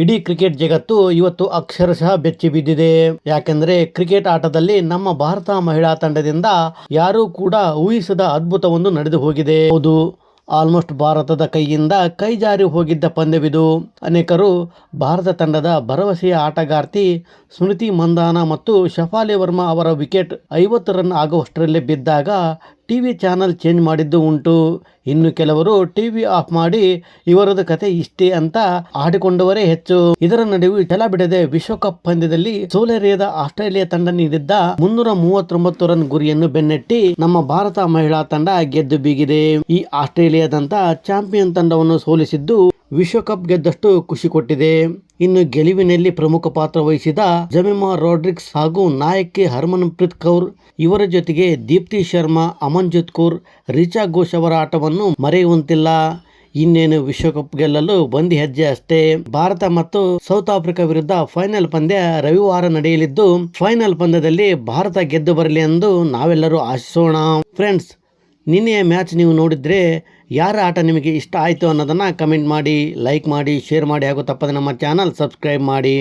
ಇಡೀ ಕ್ರಿಕೆಟ್ ಜಗತ್ತು ಇವತ್ತು ಅಕ್ಷರಶಃ ಬೆಚ್ಚಿ ಬಿದ್ದಿದೆ. ಯಾಕೆಂದ್ರೆ ಕ್ರಿಕೆಟ್ ಆಟದಲ್ಲಿ ನಮ್ಮ ಭಾರತ ಮಹಿಳಾ ತಂಡದಿಂದ ಯಾರೂ ಕೂಡ ಊಹಿಸದ ಅದ್ಭುತವೊಂದು ನಡೆದು ಹೋಗಿದೆ. ಹೌದು, ಆಲ್ಮೋಸ್ಟ್ ಭಾರತದ ಕೈಯಿಂದ ಕೈ ಜಾರಿ ಹೋಗಿದ್ದ ಪಂದ್ಯವಿದು. ಅನೇಕರು ಭಾರತ ತಂಡದ ಭರವಸೆಯ ಆಟಗಾರ್ತಿ ಸ್ಮೃತಿ ಮಂದಾನ ಮತ್ತು ಶಫಾಲಿ ವರ್ಮಾ ಅವರ ವಿಕೆಟ್ ಐವತ್ತು ರನ್ ಆಗುವಷ್ಟರಲ್ಲಿ ಬಿದ್ದಾಗ ಟಿವಿ ಚಾನಲ್ ಚೇಂಜ್ ಮಾಡಿದ್ದು ಉಂಟು. ಇನ್ನು ಕೆಲವರು ಟಿವಿ ಆಫ್ ಮಾಡಿ ಇವರದ ಕತೆ ಇಷ್ಟೇ ಅಂತ ಆಡಿಕೊಂಡವರೇ ಹೆಚ್ಚು. ಇದರ ನಡುವೆ ಛಲ ಬಿಡದೆ ವಿಶ್ವಕಪ್ ಪಂದ್ಯದಲ್ಲಿ ಸೋಲೇರಿಯಾದ ಆಸ್ಟ್ರೇಲಿಯಾ ತಂಡ ನೀಡಿದ್ದ ಮುನ್ನೂರ ಮೂವತ್ತೊಂಬತ್ತು ರನ್ ಗುರಿಯನ್ನು ಬೆನ್ನಟ್ಟಿ ನಮ್ಮ ಭಾರತ ಮಹಿಳಾ ತಂಡ ಗೆದ್ದು ಬೀಗಿದೆ. ಈ ಆಸ್ಟ್ರೇಲಿಯಾದಂತ ಚಾಂಪಿಯನ್ ತಂಡವನ್ನು ಸೋಲಿಸಿದ್ದು ವಿಶ್ವಕಪ್ ಗೆದ್ದಷ್ಟು ಖುಷಿ ಕೊಟ್ಟಿದೆ. ಇನ್ನು ಗೆಲುವಿನಲ್ಲಿ ಪ್ರಮುಖ ಪಾತ್ರ ವಹಿಸಿದ ಜಮಿಮಾ ರಾಡ್ರಿಕ್ಸ್ ಹಾಗೂ ನಾಯಕಿ ಹರ್ಮನ್ ಪ್ರೀತ್ ಕೌರ್, ಇವರ ಜೊತೆಗೆ ದೀಪ್ತಿ ಶರ್ಮಾ, ಅಮನ್ಜಿತ್ ಕೌರ್, ರಿಚಾ ಘೋಷ್ ಅವರ ಆಟವನ್ನು ಮರೆಯುವಂತಿಲ್ಲ. ಇನ್ನೇನು ವಿಶ್ವಕಪ್ ಗೆಲ್ಲಲು ಬಂದಿ ಹೆಜ್ಜೆ ಅಷ್ಟೇ. ಭಾರತ ಮತ್ತು ಸೌತ್ ಆಫ್ರಿಕಾ ವಿರುದ್ಧ ಫೈನಲ್ ಪಂದ್ಯ ರವಿವಾರ ನಡೆಯಲಿದ್ದು, ಫೈನಲ್ ಪಂದ್ಯದಲ್ಲಿ ಭಾರತ ಗೆದ್ದು ಬರಲಿ ಎಂದು ನಾವೆಲ್ಲರೂ ಆಶಿಸೋಣ. ಫ್ರೆಂಡ್ಸ್ ನಿನ್ನೆಯ ಮ್ಯಾಚ್ ನೀವು ನೋಡಿದರೆ ಯಾರ ಆಟ ನಿಮಗೆ ಇಷ್ಟ ಆಯಿತು ಅನ್ನೋದನ್ನು ಕಮೆಂಟ್ ಮಾಡಿ ಲೈಕ್ ಮಾಡಿ ಶೇರ್ ಮಾಡಿ ಹಾಗೂ ತಪ್ಪದೆ ನಮ್ಮ ಚಾನಲ್ ಸಬ್ಸ್ಕ್ರೈಬ್ ಮಾಡಿ.